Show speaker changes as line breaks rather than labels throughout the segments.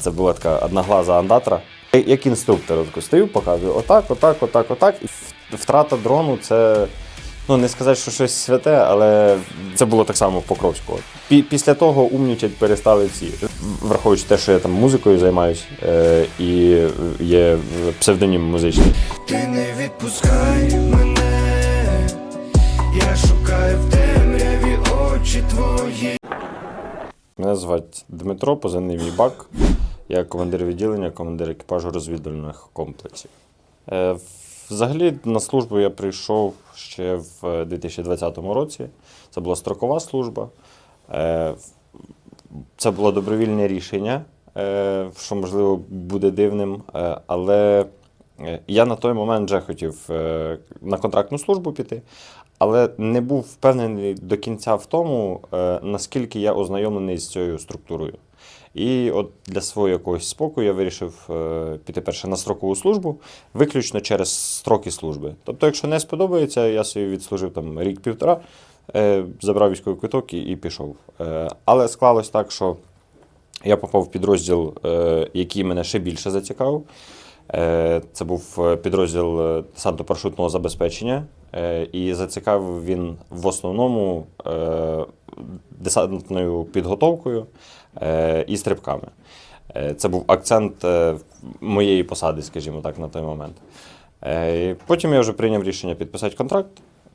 Це була така одноглаза андатра. Як інструктор тако стою, показую отак, отак, отак, отак. І втрата дрону це. Ну, не сказати, що щось святе, але це було так само в Покровську. Пі- Після того умнічать перестали всі. Враховуючи те, що я там музикою займаюсь, е, і є псевдонім музичний.
Ти не відпускай мене, я шукаю в темряві очі твої.
Мене звати Дмитро, позивний мій бак. Я командир відділення, командир екіпажу розвідувальних комплексів. Е, Взагалі на службу я прийшов ще в 2020 році. Це була строкова служба. Е, Це було добровільне рішення, е, що можливо буде дивним, е, але е, я на той момент вже хотів е, на контрактну службу піти, але не був впевнений до кінця в тому, е, наскільки я ознайомлений з цією структурою. І от для свого якогось спокою я вирішив е, піти перше на строкову службу, виключно через строки служби. Тобто, якщо не сподобається, я собі відслужив там рік-півтора, е, забрав військовий квиток і, пішов. Е, але склалось так, що я попав в підрозділ, який мене ще більше зацікавив. Це був підрозділ е, десантно-парашутного забезпечення, і зацікавив він в основному е, десантною підготовкою е, і стрибками. Е, Це був акцент е, моєї посади, скажімо так, на той момент. Е, Потім я вже прийняв рішення підписати контракт,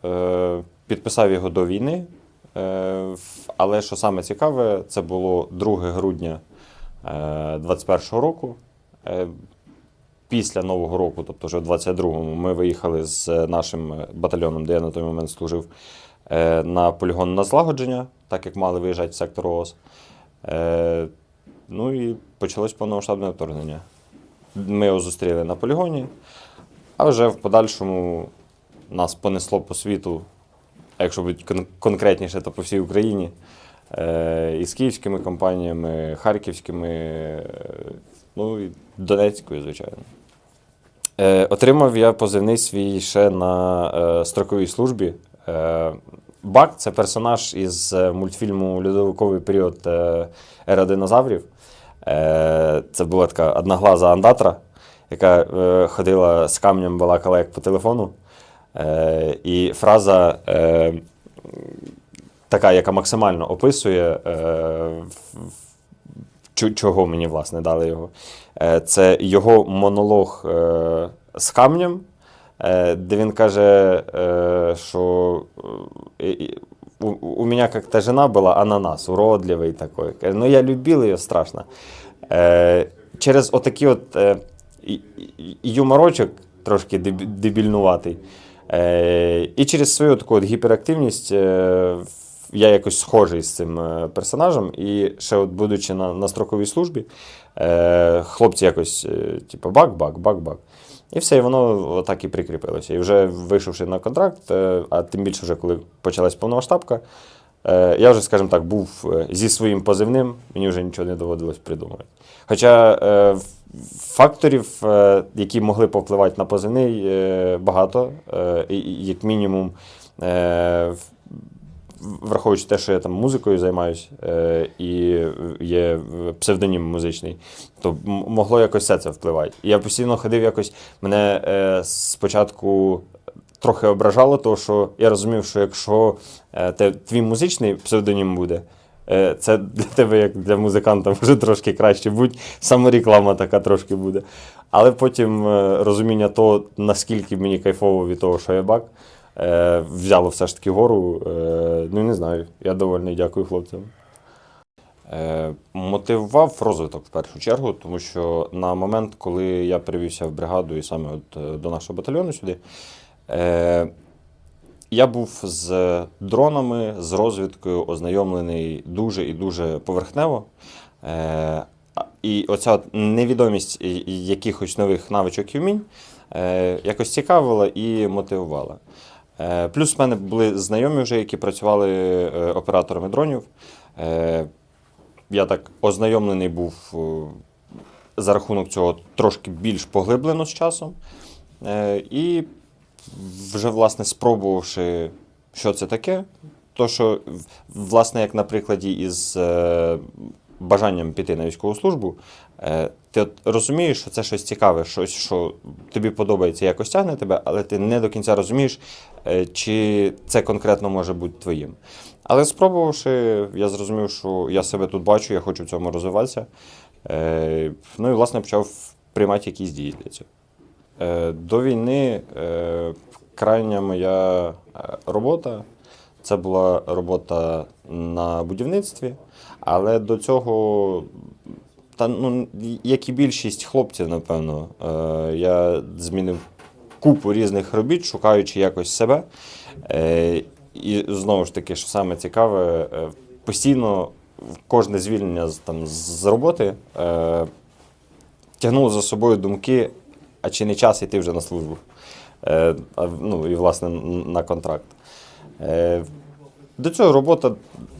е, підписав його до війни. Е, Але що саме цікаве, це було 2 грудня 2021 року. Е, Після Нового року, тобто вже в 22-му, ми виїхали з нашим батальйоном, де я на той момент служив, е, на полігон на злагодження, так як мали виїжджати в сектор ООС. Е, Ну і почалось повномасштабне вторгнення. Ми його зустріли на полігоні, а вже в подальшому нас понесло по світу, якщо бути конкретніше, то по всій Україні. Е, І з київськими компаніями, харківськими, е, ну і Донецькою, звичайно. Е, Отримав я позивний свій ще на е, строковій службі. Е, Бак це персонаж із е, мультфільму Льодовиковий період е, Ера динозаврів. Е, Це була така одноглаза андатра, яка е, ходила з камнем, балакала як по телефону. Е, І фраза е, така, яка максимально описує, е, чого мені власне дали його. Е, Це його монолог е, з камнем, е, де він каже, що у, у меня как-то жена была ананас, уродливий такой. Ну я любив її страшно. Через отакий от юморочок, трошки дебільнуватий, і через свою таку от гіперактивність я якось схожий з цим е, персонажем. І ще, от, будучи на, на строковій службі, е, хлопці якось, е, типу, бак-бак, бак-бак. І все, і воно отак і прикріпилося. І вже вийшовши на контракт, е, а тим більше, вже коли почалась повномасштабка, е, я вже, скажімо так, був е, зі своїм позивним, мені вже нічого не доводилось придумувати. Хоча е, факторів, е, які могли повпливати на позивний, багато, як мінімум. Враховуючи те, що я там музикою займаюсь е, і є псевдонім музичний, то могло якось все це впливати. Я постійно ходив якось. Мене е, спочатку трохи ображало, тому що я розумів, що якщо е, те, твій музичний псевдонім буде, це для тебе, як для музиканта, може трошки краще будь. Самореклама така трошки буде. Але потім розуміння того, наскільки мені кайфово від того, що я бак, е, взяло все ж таки гору. Е, ну, не знаю. Я довольний, дякую хлопцям. Е, Мотивував розвиток в першу чергу, тому що на момент, коли я перевівся в бригаду і саме от е, до нашого батальйону сюди, е, я був з дронами, з розвідкою ознайомлений дуже і дуже поверхнево. Е, І оця невідомість якихось нових навичок і вмінь е, якось цікавила і мотивувала. Е, Плюс в мене були знайомі вже, які працювали е, операторами дронів. Е, Я так ознайомлений був за рахунок цього трошки більш поглиблено з часом. І вже, власне, спробувавши, що це таке, то що, власне, як на прикладі із бажанням піти на військову службу, Ти от розумієш, що це щось цікаве, щось, що тобі подобається, якось тягне тебе, але ти не до кінця розумієш, чи це конкретно може бути твоїм. Але спробувавши, я зрозумів, що я себе тут бачу, я хочу в цьому розвиватися. Е, Ну і власне почав приймати якісь дії для цього. Е, До війни е, крайня моя е, робота це була робота на будівництві, але до цього, та, ну, як і більшість хлопців, напевно, е, я змінив купу різних робіт, шукаючи якось себе. Е, І знову ж таки, що саме цікаве, е, постійно кожне звільнення там, з роботи е, тягнуло за собою думки, а чи не час йти вже на службу. Е, ну, і, власне, на контракт. Е, до цього робота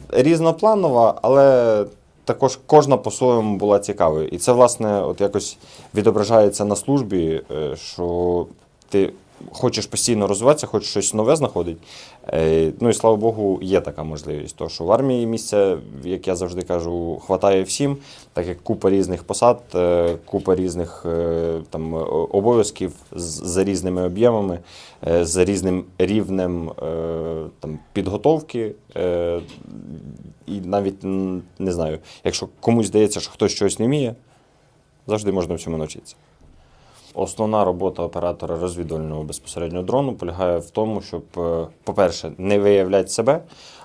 різнопланова, але також кожна по-своєму була цікавою. І це, власне, от якось відображається на службі, е, що ти хочеш постійно розвиватися, хочеш щось нове знаходити. Е, Ну і слава Богу, є така можливість. Тому що в армії місця, як я завжди кажу, хватає всім, так як купа різних посад, е, купа різних е, там, обов'язків за різними об'ємами, за різним рівнем там, підготовки. І навіть не знаю, якщо комусь здається, що хтось щось не вміє, завжди можна всьому навчитися. Основна робота оператора розвідувального безпосередньо дрону полягає в тому, щоб, е, по-перше, не виявляти себе,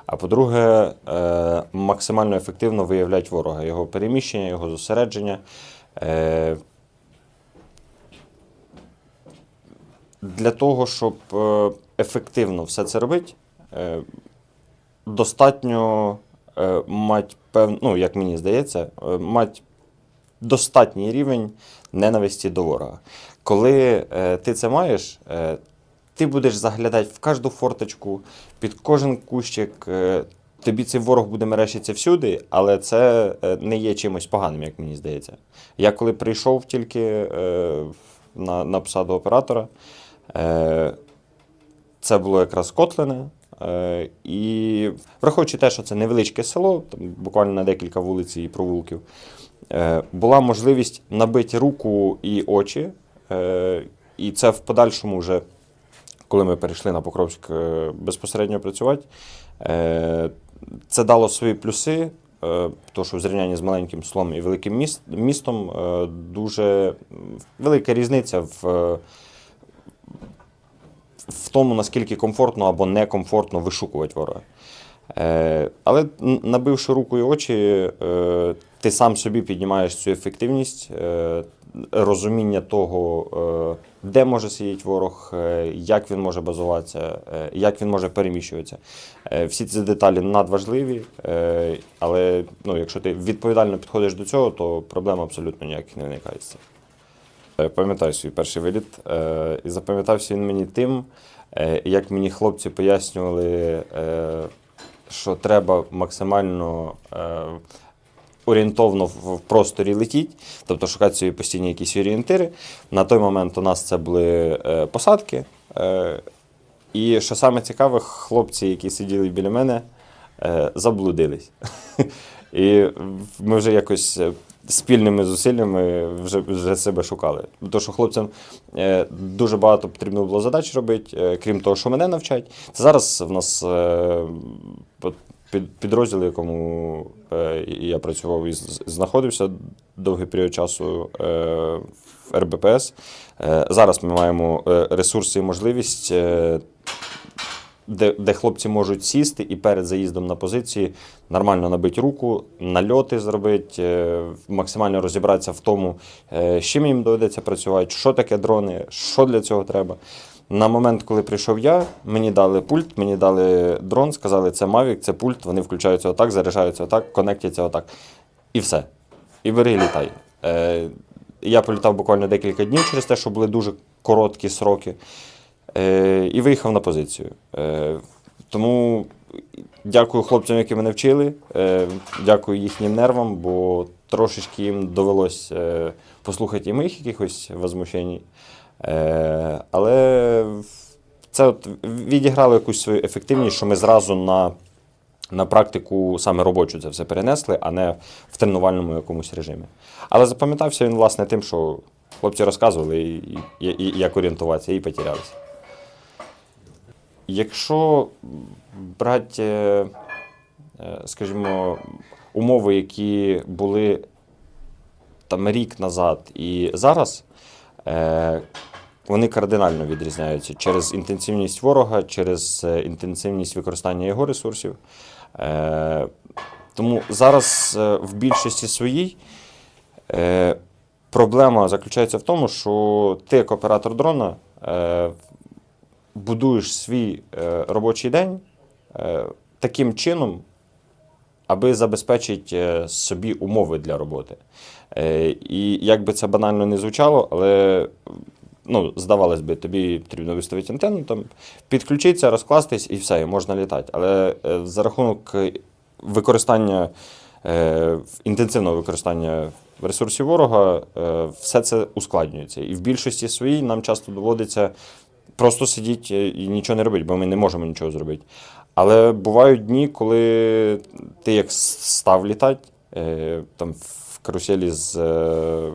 а по-друге, е, максимально ефективно виявляти ворога, його переміщення, його зосередження. Е, Для того, щоб ефективно все це робити, достатньо мати пев... ну, як мені здається, мати достатній рівень ненависті до ворога. Коли е, ти це маєш, е, ти будеш заглядати в кожну форточку, під кожен кущик. Е, тобі цей ворог буде мерещитися всюди, але це не є чимось поганим, як мені здається. Я коли прийшов тільки на, на посаду оператора, це було якраз Котлине. Е, і враховуючи те, що це невеличке село, там буквально на декілька вулиць і провулків, була можливість набити руку і очі. Е, і це в подальшому вже, коли ми перейшли на Покровськ е, безпосередньо працювати, е, це дало свої плюси. е, То, що в зрівнянні з маленьким селом і великим містом е, дуже велика різниця в, е, в тому, наскільки комфортно або некомфортно вишукувати ворога. Е, але набивши руку і очі, е, ти сам собі піднімаєш цю ефективність, е, розуміння того, е, де може сидіти ворог, е, як він може базуватися, як він може переміщуватися. Всі ці деталі надважливі, але ну, якщо ти відповідально підходиш до цього, то проблем абсолютно ніяких не виникає. Пам'ятаю свій перший виліт, і запам'ятався він мені тим, як мені хлопці пояснювали, що треба максимально орієнтовно в просторі летіти, тобто шукати собі постійні якісь орієнтири. На той момент у нас це були е, посадки. Е, І що саме цікаве, хлопці, які сиділи біля мене, е, заблудились. І ми вже якось спільними зусиллями вже, вже себе шукали. Тому що хлопцям дуже багато потрібно було задач робити, крім того, що мене навчать. Це зараз в нас підрозділ, в якому е, я працював і знаходився довгий період часу е, в РБПС. Е, зараз ми маємо ресурси і можливість. Де, де хлопці можуть сісти і перед заїздом на позиції нормально набити руку, нальоти зробити, максимально розібратися в тому, з чим їм доведеться працювати, що таке дрони, що для цього треба. На момент, коли прийшов я, мені дали пульт, мені дали дрон, сказали, це Mavic, це пульт, вони включаються отак, заряджаються отак, конектяться отак. І все. І бери і літай. Е, я політав буквально декілька днів через те, що були дуже короткі сроки. Е, і виїхав на позицію. Е, тому дякую хлопцям, які мене вчили. Е, дякую їхнім нервам, бо трошечки їм довелось е, послухати і моїх якихось возмущень. Е, але це от відіграло якусь свою ефективність, що ми зразу на на практику саме робочу це все перенесли, а не в тренувальному якомусь режимі. Але запам'ятався він, власне, тим, що хлопці розказували, і, і, і як орієнтуватися, і потерялися. Якщо брати, е, скажімо, умови, які були там рік назад і зараз, вони кардинально відрізняються через інтенсивність ворога, через е, інтенсивність використання його ресурсів. Е, Тому зараз е, в більшості своїй е, проблема заключається в тому, що ти, як оператор дрона, е, будуєш свій е, робочий день е, таким чином, аби забезпечити е, собі умови для роботи. Е, І як би це банально не звучало, але ну, здавалось би, тобі потрібно виставити антенну, там, підключитися, розкластись і все, і можна літати. Але е, за рахунок використання, е, інтенсивного використання ресурсів ворога, все це ускладнюється. І в більшості своїй нам часто доводиться просто сидіти і нічого не робити, бо ми не можемо нічого зробити. Але бувають дні, коли ти як став літати, там каруселі з, е,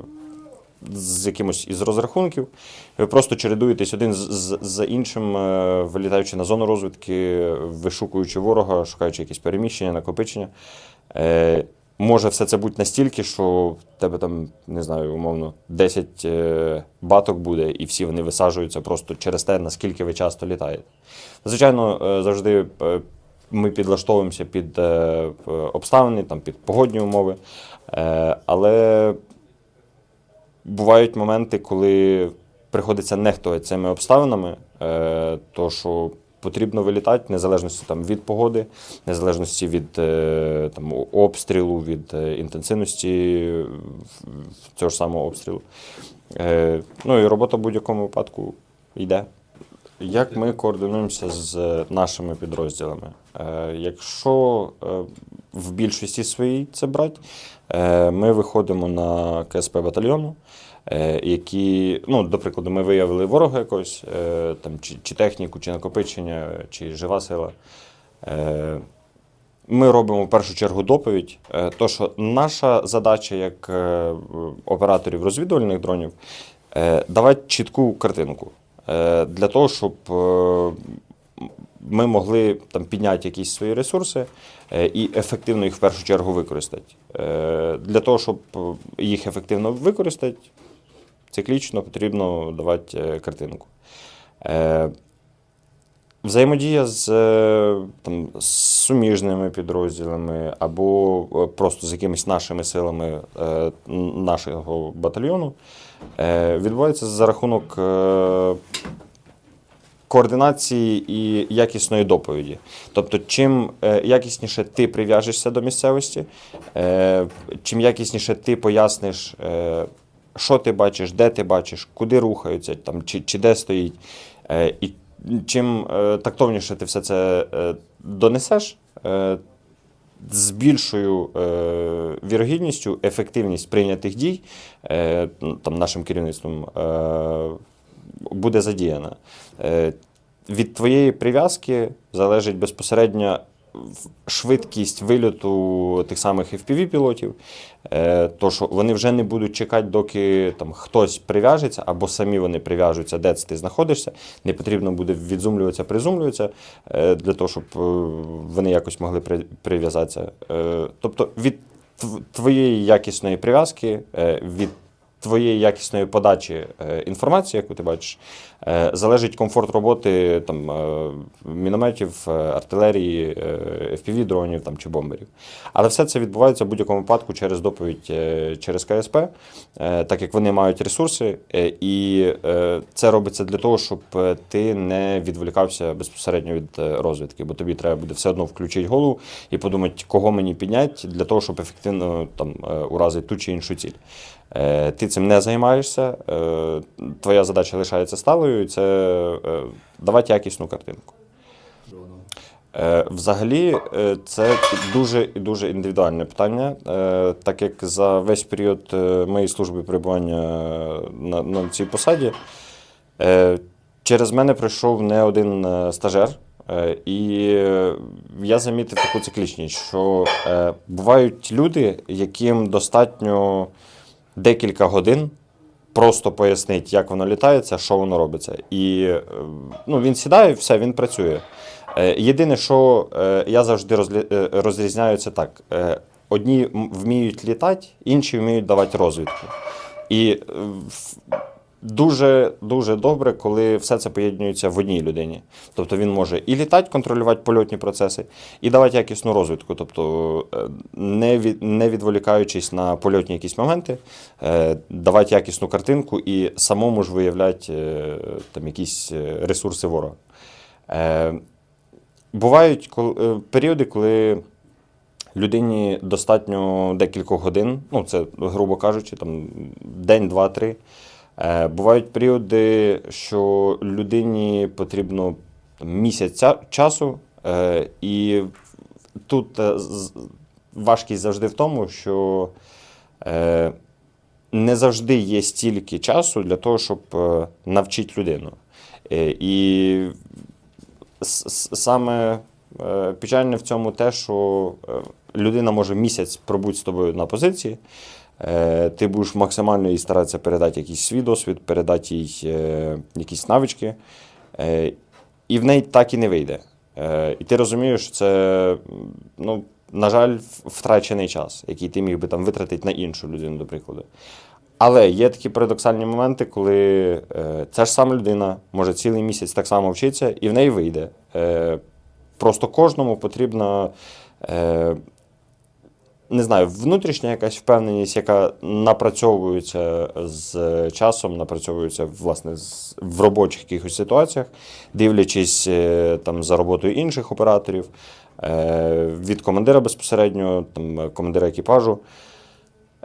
з якимось із розрахунків, ви просто чередуєтесь один з, за іншим, е, вилітаючи на зону розвідки, вишукуючи ворога, шукаючи якісь переміщення, накопичення. Е, може все це бути настільки, що в тебе там, не знаю, умовно, 10 е, баток буде, і всі вони висаджуються просто через те, наскільки ви часто літаєте. Звичайно, завжди ми підлаштовуємося під обставини, там, під погодні умови. Е, Але бувають моменти, коли приходиться нехтувати цими обставинами, е, то що потрібно вилітати незалежності там, від погоди, незалежності від е, там, обстрілу, від інтенсивності цього ж самого обстрілу. Ну і робота в будь-якому випадку йде. Як ми координуємося з нашими підрозділами? Якщо в більшості своїй це брати, е, ми виходимо на КСП батальйону, е, які, ну, до прикладу, ми виявили ворога якогось, е, там, чи, чи техніку, чи накопичення, чи жива сила. Е, Ми робимо в першу чергу доповідь. Е, То, що наша задача як е, операторів розвідувальних дронів е, давати чітку картинку е, для того, щоб е, ми могли там підняти якісь свої ресурси е, і ефективно їх в першу чергу використати. Е, Для того, щоб е, їх ефективно використати, циклічно потрібно давати картинку. Взаємодія з, там, з суміжними підрозділами або просто з якимись нашими силами нашого батальйону відбувається за рахунок координації і якісної доповіді. Тобто, чим е, якісніше ти прив'яжешся до місцевості, е, чим якісніше ти поясниш, е, що ти бачиш, де ти бачиш, куди рухаються, там, чи, чи де стоїть. І чим тактовніше ти все це донесеш, з більшою е, вірогідністю ефективність прийнятих дій е, там, нашим керівництвом е, буде задіяна. Е, від твоєї прив'язки залежить безпосередньо швидкість вильоту тих самих FPV-пілотів, е, то що вони вже не будуть чекати, доки там хтось прив'яжеться, або самі вони прив'яжуться, де ти знаходишся. Не потрібно буде відзумлюватися, призумлюватися е, для того, щоб вони якось могли при- прив'язатися. Тобто від твоєї якісної прив'язки, від твоєї якісної подачі е, інформації, яку ти бачиш, е, залежить комфорт роботи там, е, мінометів, артилерії, е, FPV-дронів там, чи бомберів. Але все це відбувається в будь-якому випадку через доповідь через КСП, так як вони мають ресурси, і це робиться для того, щоб ти не відволікався безпосередньо від розвідки, бо тобі треба буде все одно включити голову і подумати, кого мені підняти для того, щоб ефективно там, уразити ту чи іншу ціль. Ти цим не займаєшся, е, твоя задача лишається сталою, і це е, давати якісну картинку. Е, Взагалі, це дуже і дуже індивідуальне питання, так як за весь період моєї служби перебування на, на цій посаді через мене прийшов не один стажер І я замітив таку циклічність, що бувають люди, яким достатньо декілька годин просто пояснити, як воно літається, що воно робиться. І е, ну, він сідає, все, він працює. Е, Єдине, що е, я завжди розрізняю, це так: одні вміють літати, інші вміють давати розвідку. І дуже дуже добре, коли все це поєднується в одній людині. Тобто він може і літати, контролювати польотні процеси, і давати якісну розвідку. Тобто, е, не, від, не відволікаючись на польотні якісь моменти, е, давати якісну картинку і самому ж виявляти е, там якісь ресурси ворога. Бувають періоди, коли людині достатньо декількох годин, ну це, грубо кажучи, там день, два, три. Е, Бувають періоди, що людині потрібно місяць часу, е, і тут е, важкість завжди в тому, що е, не завжди є стільки часу для того, щоб е, навчити людину. Е, І саме е, печальне в цьому те, що е, людина може місяць пробути з тобою на позиції. Е, Ти будеш максимально їй старатися передати якийсь свій досвід, передати їй е, якісь навички, е, і в неї так і не вийде. І ти розумієш, що це, ну, на жаль, втрачений час, який ти міг би там витратити на іншу людину, до прикладу. Але є такі парадоксальні моменти, коли ця ж сама людина може цілий місяць так само вчитися, і в неї вийде. Просто кожному потрібна. Не знаю, внутрішня якась впевненість, яка напрацьовується з часом, напрацьовується власне в робочих якихось ситуаціях, дивлячись е, там за роботою інших операторів, е, від командира безпосередньо, там, командира екіпажу.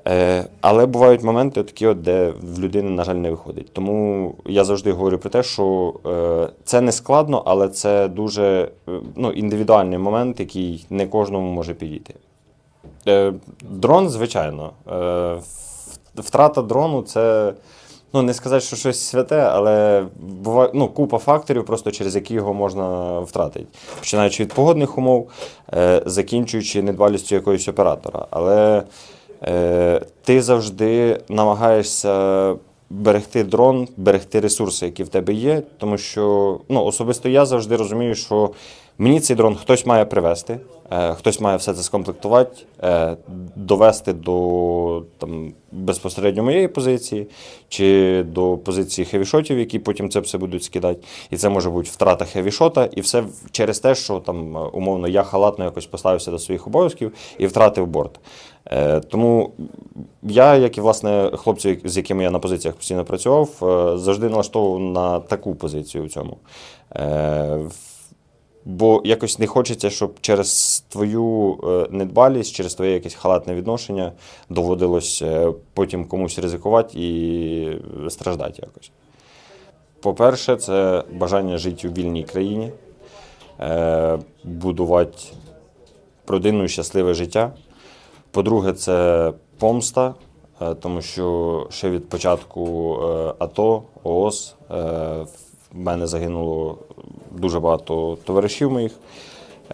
Е, Але бувають моменти такі, от, де в людини, на жаль, не виходить. Тому я завжди говорю про те, що це не складно, але це дуже ну, індивідуальний момент, який не кожному може підійти. Е, Дрон, звичайно. Е, Втрата дрону це. Ну, не сказати, що щось святе, але буває ну, купа факторів, просто через які його можна втратити. Починаючи від погодних умов, е, закінчуючи недбалістю якогось оператора. Але е, ти завжди намагаєшся берегти дрон, берегти ресурси, які в тебе є. Тому що ну, особисто я завжди розумію, що мені цей дрон хтось має привезти, е, хтось має все це скомплектувати, е, довести до там, безпосередньо моєї позиції, чи до позиції хевішотів, які потім це все будуть скидати. І це може бути втрата хевішота, і все через те, що там умовно я халатно якось поставився до своїх обов'язків і втратив борт. Е, тому я, як і власне хлопці, з якими я на позиціях постійно працював, завжди налаштовував на таку позицію у цьому. Бо якось не хочеться, щоб через твою е, недбалість, через твоє якесь халатне відношення доводилось е, потім комусь ризикувати і страждати якось. По-перше, це бажання жити у вільній країні, е, будувати родинну і щасливе життя. По-друге, це помста, тому що ще від початку АТО, ООС в мене загинуло дуже багато товаришів моїх.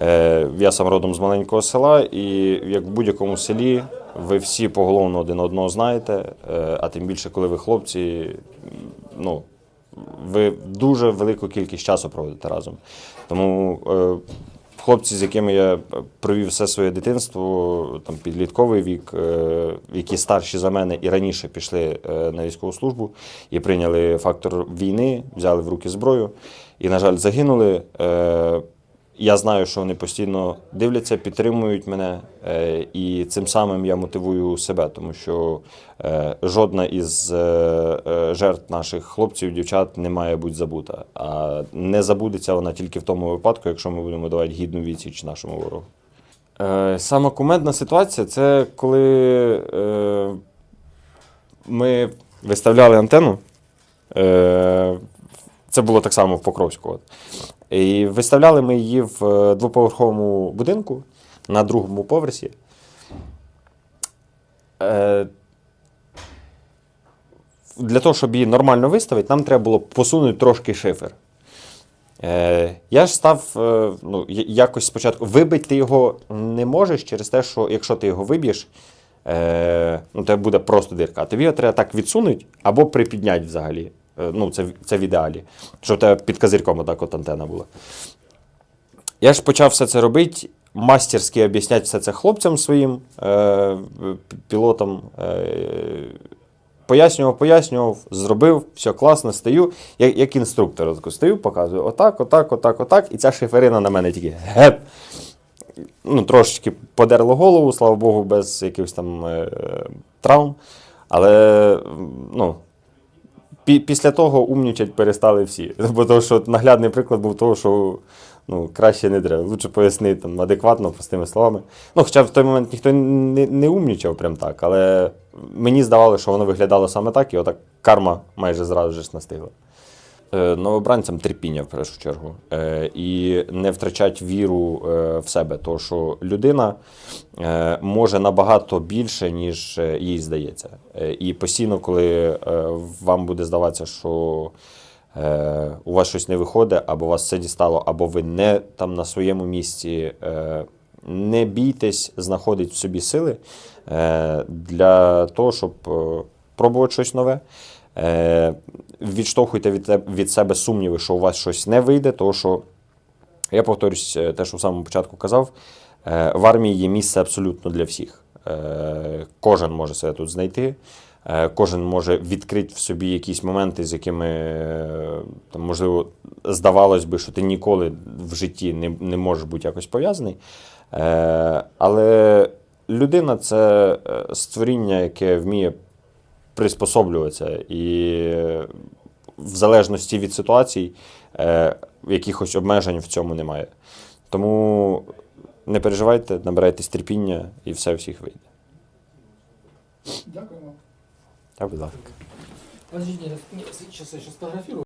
Е, Я сам родом з маленького села, і як в будь-якому селі ви всі поголовно один одного знаєте, е, а тим більше, коли ви хлопці, ну, ви дуже велику кількість часу проводите разом. Тому е, хлопці, з якими я провів все своє дитинство, там підлітковий вік, е, які старші за мене і раніше пішли е, на військову службу і прийняли фактор війни, взяли в руки зброю і, на жаль, загинули. Я знаю, що вони постійно дивляться, підтримують мене, е, і цим самим я мотивую себе, тому що е, жодна із е, жертв наших хлопців, дівчат не має бути забута. А не забудеться вона тільки в тому випадку, якщо ми будемо давати гідну відсіч нашому ворогу. Сама кумедна ситуація це коли ми виставляли антенну. Це було так само в Покровську. І виставляли ми її в е, двоповерховому будинку на другому поверсі. Е, Для того, щоб її нормально виставити, нам треба було посунути трошки шифер. Е, я ж став ну, якось спочатку. Вибити ти його не можеш через те, що якщо ти його виб'єш, ну, тебе буде просто дирка. А тобі його треба так відсунути або припідняти взагалі. Е, ну, це, в- це в ідеалі. Щоб у тебе під козирьком отак от антена була. Я ж почав все це робити, мастерськи об'ясняти все це хлопцям своїм, е, пілотам. Е, пояснював, пояснював, зробив, все класно, стою, як, як інструктор. Стою, показую, отак, отак, отак, отак. І ця шиферина на мене тільки геп. Ну, трошечки подерло голову, слава Богу, без якихось там е, травм. Але ну, після того умнічать перестали всі. Бо того, що наглядний приклад був того, що ну, краще не треба. Лучше пояснити там, адекватно, простими словами. Ну, хоча в той момент ніхто не, не умнічав прям так, але мені здавалося, що воно виглядало саме так, і отак карма майже зразу ж настигла. Е, Новобранцям терпіння в першу чергу. Е, І не втрачать віру е, в себе. Тому що людина може набагато більше, ніж їй здається. І постійно, коли вам буде здаватися, що у вас щось не виходить, або вас все дістало, або ви не там на своєму місці. Не бійтесь знаходити в собі сили для того, щоб пробувати щось нове. Е, Відштовхуйте від, від себе сумніви, що у вас щось не вийде, тому що я повторюсь е, те, що в самому початку казав, е, в армії є місце абсолютно для всіх. Кожен може себе тут знайти, кожен може відкрити в собі якісь моменти, з якими, там, можливо, здавалось би, що ти ніколи в житті не, не можеш бути якось пов'язаний. Але людина це створіння, яке вміє приспособлюватися. І в залежності від ситуацій е, якихось обмежень в цьому немає. Тому не переживайте, набирайтесь терпіння і все всіх вийде.
Дякуємо.
Так, будь ласка.
Подождите, сейчас я сейчас сфотографирую.